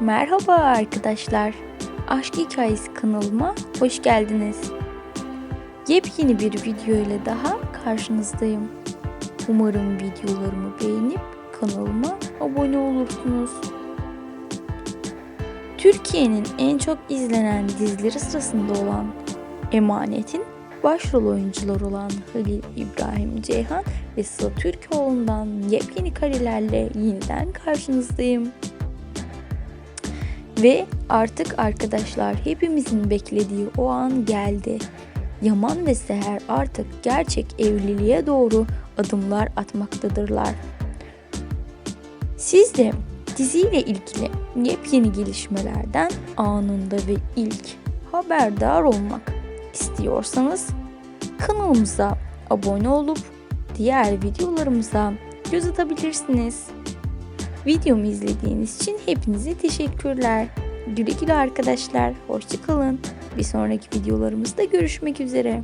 Merhaba arkadaşlar. Aşk Hikayesi kanalıma hoş geldiniz. Yepyeni bir video ile daha karşınızdayım. Umarım videolarımı beğenip kanalıma abone olursunuz. Türkiye'nin en çok izlenen dizileri sırasında olan Emanet'in başrol oyuncuları olan Halil İbrahim Ceyhan ve Sıla Türkoğlu'ndan yepyeni karelerle yeniden karşınızdayım. Ve artık arkadaşlar hepimizin beklediği o an geldi. Yaman ve Seher artık gerçek evliliğe doğru adımlar atmaktadırlar. Siz de diziyle ilgili yepyeni gelişmelerden anında ve ilk haberdar olmak istiyorsanız kanalımıza abone olup diğer videolarımıza göz atabilirsiniz. Videomu izlediğiniz için hepinize teşekkürler. Güle güle arkadaşlar. Hoşçakalın. Bir sonraki videolarımızda görüşmek üzere.